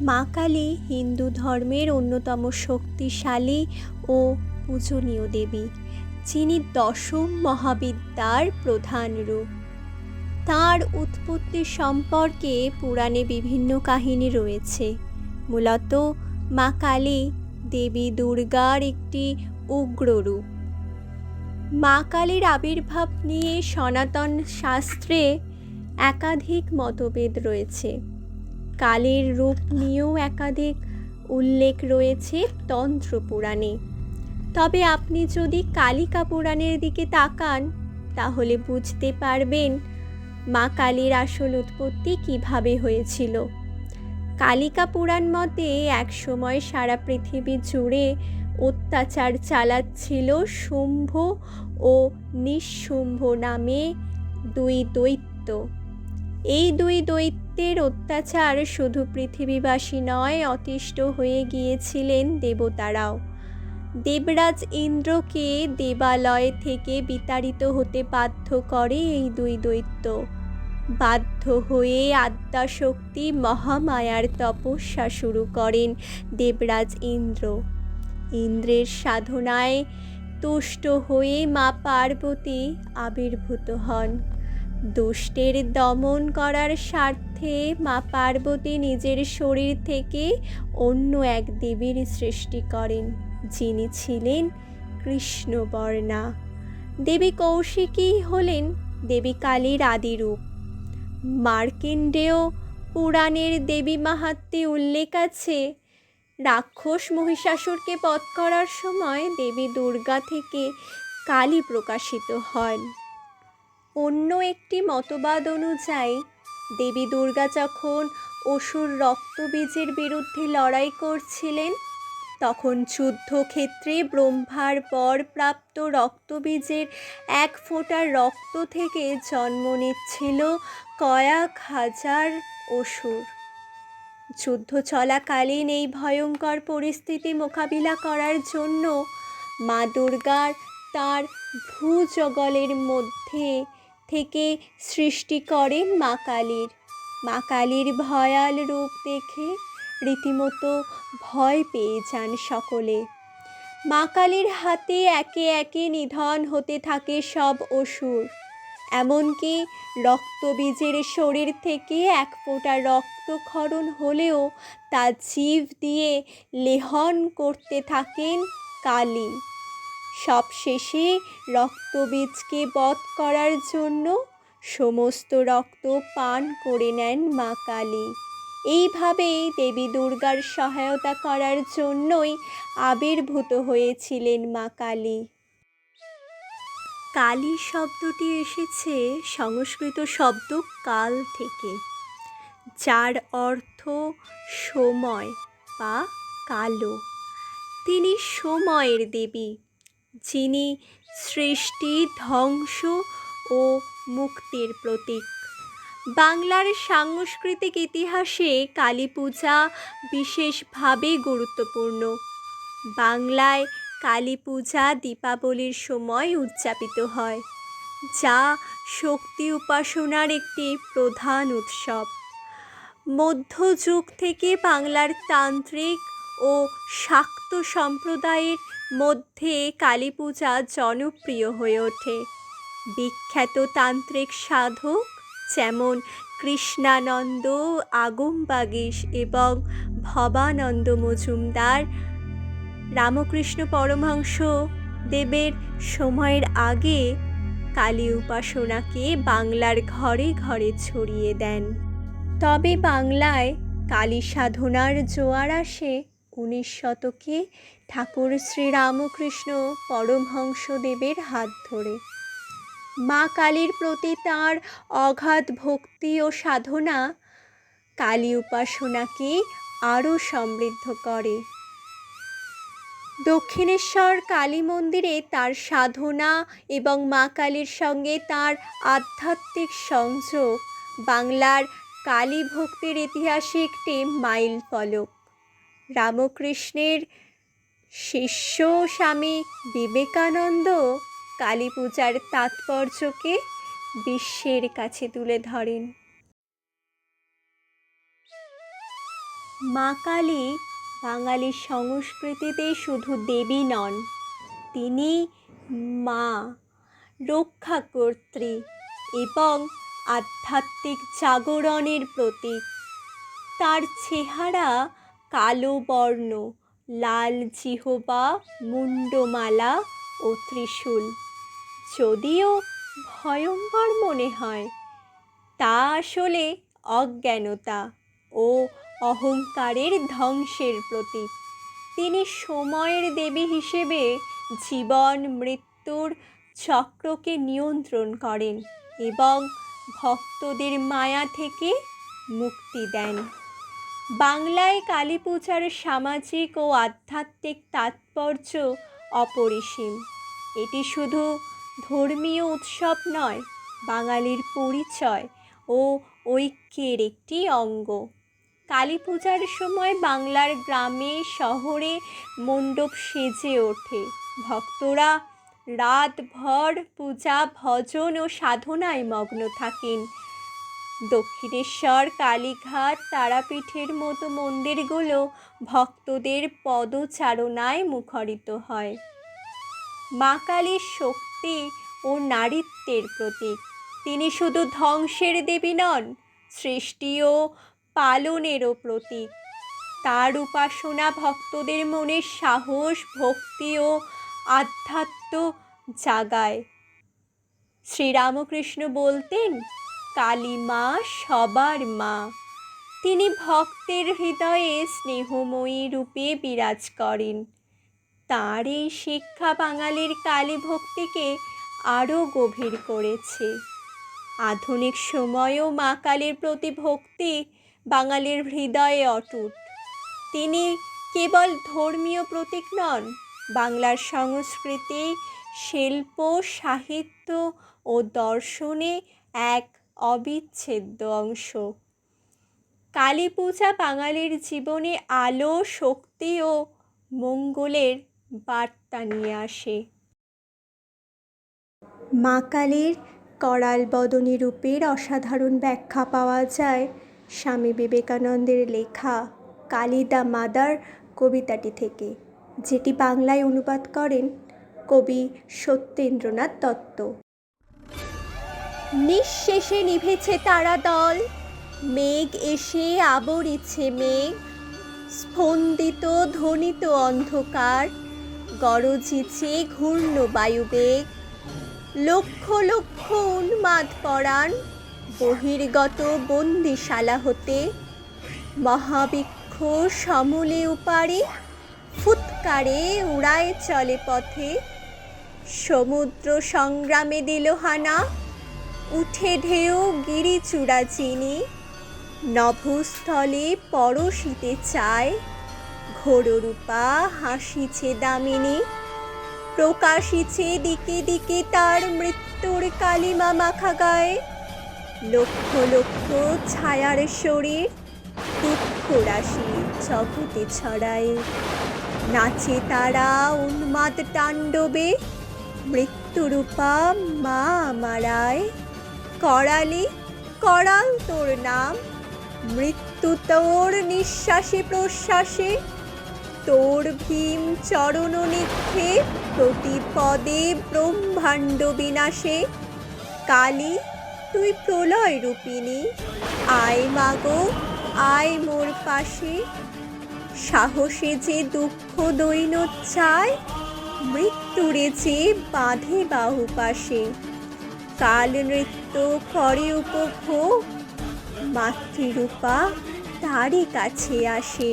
মা কালী হিন্দু ধর্মের অন্যতম শক্তিশালী ও পূজনীয় দেবী। যিনি দশম মহাবিদ্যার প্রধান রূপ। তাঁর উৎপত্তি সম্পর্কে পুরাণে বিভিন্ন কাহিনী রয়েছে। মূলত মা কালী দেবী দুর্গার একটি উগ্র রূপ। মা কালীর আবির্ভাব নিয়ে সনাতন শাস্ত্রে একাধিক মতভেদ রয়েছে। কালীর রূপ নিয়েও একাধিক উল্লেখ রয়েছে তন্ত্র পুরাণে। তবে আপনি যদি কালিকা পুরাণের দিকে তাকান, তাহলে বুঝতে পারবেন মা কালীর আসল উৎপত্তি কীভাবে হয়েছিল। কালিকা পুরাণ মতে একসময় সারা পৃথিবী জুড়ে অত্যাচার চালাচ্ছিল শুম্ভ ও নিঃশুম্ভ নামে দুই দৈত্য। এই দুই দৈত্যের অত্যাচার শুধু পৃথিবীবাসী নয়, অতিষ্ঠ হয়ে গিয়েছিলেন দেবতারাও। দেবরাজ ইন্দ্রকে দেবালয় থেকে বিতাড়িত হতে বাধ্য করে এই দুই দৈত্য। বাধ্য হয়ে আদ্যাশক্তি মহামায়ার তপস্যা শুরু করেন দেবরাজ ইন্দ্র। ইন্দ্রের সাধনায় তুষ্ট হয়ে মা পার্বতী আবির্ভূত হন। দুষ্টের দমন করার স্বার্থে মা পার্বতী নিজের শরীর থেকে অন্য এক দেবীর সৃষ্টি করেন, যিনি ছিলেন কৃষ্ণবর্ণা। দেবী কৌশিকী হলেন দেবী কালীর আদিরূপ। মার্কেন্ডেয় পুরাণের দেবী মাহাত্মে উল্লেখ আছে, রাক্ষস মহিষাসুরকে বধ করার সময় দেবী দুর্গা থেকে কালী প্রকাশিত হন। অন্য একটি মতবাদ অনুযায়ী, দেবী দুর্গা যখন অসুর রক্তবীজের বিরুদ্ধে লড়াই করছিলেন, তখন যুদ্ধক্ষেত্রে ব্রহ্মার পর প্রাপ্ত রক্তবীজের এক ফোঁটা রক্ত থেকে জন্ম নিচ্ছিল কয়েক হাজার অসুর। যুদ্ধ চলাকালীন এই ভয়ঙ্কর পরিস্থিতি মোকাবিলা করার জন্য মা দুর্গার তার ভূজগলের মধ্যে থেকে সৃষ্টি করেন মা কালীর। মা কালীর ভয়াল রূপ দেখে রীতিমতো ভয় পেয়ে যান সকলে। মা কালীর হাতে একে একে নিধন হতে থাকে সব অসুর। এমনকি রক্তবীজের শরীর থেকে এক ফোঁটা রক্তক্ষরণ হলেও তা জীব দিয়ে লেহন করতে থাকেন কালী। সবশেষে রক্তবীজকে বধ করার জন্য সমস্ত রক্ত পান করে নেন মা কালী। এইভাবেই দেবী দুর্গার সহায়তা করার জন্যই আবির্ভূত হয়েছিলেন মা কালী। কালী শব্দটি এসেছে সংস্কৃত শব্দ কাল থেকে, যার অর্থ সময় বা কালো। তিনি সময়ের দেবী। যিনি সৃষ্টি, ধ্বংস ও মুক্তির প্রতীক। বাংলার সাংস্কৃতিক ইতিহাসে কালী পূজা বিশেষভাবে গুরুত্বপূর্ণ। বাংলায় কালী পূজা দীপাবলির সময় উদযাপিত হয়, যা শক্তি উপাসনার একটি প্রধান উৎসব। মধ্যযুগ থেকে বাংলার তান্ত্রিক ও শাক্ত সম্প্রদায়ের মধ্যে কালী পূজা জনপ্রিয় হয়ে ওঠে। বিখ্যাত তান্ত্রিক সাধক যেমন কৃষ্ণানন্দ আগমবাগীশ এবং ভবানন্দ মজুমদার, রামকৃষ্ণ পরমহংস দেবের সময়ের আগে কালী উপাসনাকে বাংলার ঘরে ঘরে ছড়িয়ে দেন। তবে বাংলায় কালী সাধনার জোয়ার আসে উনিশ শতকে ঠাকুর শ্রীরামকৃষ্ণ পরমহংসদেবের হাত ধরে। মা কালীর প্রতি তাঁর অগাধ ভক্তি ও সাধনা কালী উপাসনাকে আরও সমৃদ্ধ করে। দক্ষিণেশ্বর কালী মন্দিরে তার সাধনা এবং মা কালীর সঙ্গে তার আধ্যাত্মিক সংযোগ বাংলার কালী ভক্তির ইতিহাসে একটি মাইল ফলক রামকৃষ্ণের শিষ্য স্বামী বিবেকানন্দ কালী পূজার তাৎপর্যকে বিশ্বের কাছে তুলে ধরেন। মা কালী বাঙালি সংস্কৃতিতে শুধু দেবী নন, তিনি মা রক্ষাকর্ত্রী এবং আধ্যাত্মিক জাগরণের প্রতীক। তার চেহারা কালো বর্ণ, লাল জিহবা মুন্ডমালা ও ত্রিশূল। যদিও ভয়ঙ্কর মনে হয়, তা আসলে অজ্ঞানতা ও অহংকারের ধ্বংসের প্রতীক। তিনি সময়ের দেবী হিসেবে জীবন, মৃত্যুর চক্রকে নিয়ন্ত্রণ করেন এবং ভক্তদের মায়া থেকে মুক্তি দেন। বাংলায় কালী পূজার সামাজিক ও আধ্যাত্মিক তাৎপর্য অপরিসীম। এটি শুধু ধর্মীয় উৎসব নয়, বাঙালির পরিচয় ও ঐক্যের একটি অঙ্গ। কালী পূজার সময় বাংলার গ্রামে, শহরে মণ্ডপ সেজে ওঠে। ভক্তরা রাতভর পূজা, ভজন ও সাধনায় মগ্ন থাকেন। দক্ষিণেশ্বর, কালীঘাট, তারাপীঠের মতো মন্দিরগুলো ভক্তদের পদচারণায় মুখরিত হয়। মা কালীর শক্তি ও নারীত্বের প্রতীক। তিনি শুধু ধ্বংসের দেবী নন সৃষ্টি ও পালনেরও প্রতীক। তার উপাসনা ভক্তদের মনে সাহস, ভক্তি ও আধ্যাত্ম জাগায়। শ্রীরামকৃষ্ণ বলতেন কালী মা সবার মা। তিনি ভক্তের হৃদয়ে স্নেহময়ী রূপে বিরাজ করেন। তার এই শিক্ষা বাঙালির কালী ভক্তিকে আরও গভীর করেছে। আধুনিক সময়েও মা কালীর প্রতি ভক্তি বাঙালির হৃদয়ে অটুট। তিনি কেবল ধর্মীয় প্রতীক নন, বাংলার সংস্কৃতি, শিল্প, সাহিত্য ও দর্শনে এক অবিচ্ছেদ্য অংশ। কালী পূজা বাঙালির জীবনে আলো, শক্তি ও মঙ্গলের বার্তা নিয়ে আসে। মা কালীর করাল বদনী রূপের অসাধারণ ব্যাখ্যা পাওয়া যায় স্বামী বিবেকানন্দের লেখা কালী দ্য মাদার কবিতাটি থেকে, যেটি বাংলায় অনুবাদ করেন কবি সত্যেন্দ্রনাথ দত্ত। নিঃশেষে নিভেছে তারা দল। মেঘ এসে আবরিছে মেঘ। স্পন্দিত ধ্বনিত অন্ধকার। গরজিছে ঘূর্ণ বায়ুবেগ লক্ষ লক্ষ উন্মাদ পরাণ। বহির্গত বন্দিশালা হতে। মহাবৃক্ষ সমলে উপারে। ফুৎকারে উড়ায় চলে পথে। সমুদ্র সংগ্রামে দিল হানা। উঠে ঢেউ গিরিচূড়া চিনি। নভস্থলে পরশিতে চায় ঘোররূপা হাসিছে দামিনী। প্রকাশিছে দিকে দিকে তার মৃত্যুর কালিমা মাখা গায়ে। লক্ষ লক্ষ ছায়ার শরীর দুঃখ রাশি জগতে ছড়ায়। নাচে তারা উন্মাদ তাণ্ডবে, মৃত্যুরূপা মা আমারায় করালি, করাল তোর নাম। মৃত্যু তোর নিঃশ্বাসে, প্রশ্বাসে। তোর ভীম চরণ নিক্ষে, প্রতি পদে ব্রহ্মাণ্ড বিনাশে। কালী, তুই প্রলয় রূপিণী। আয় মাগো, আয় মোর পাশে। সাহসে যে দুঃখ দৈন চায় মৃত্যুরে যে বাঁধে বাহু পাশে কাল নৃত্য করে উপভোগ। মাতৃরূপা তারই কাছে আসে।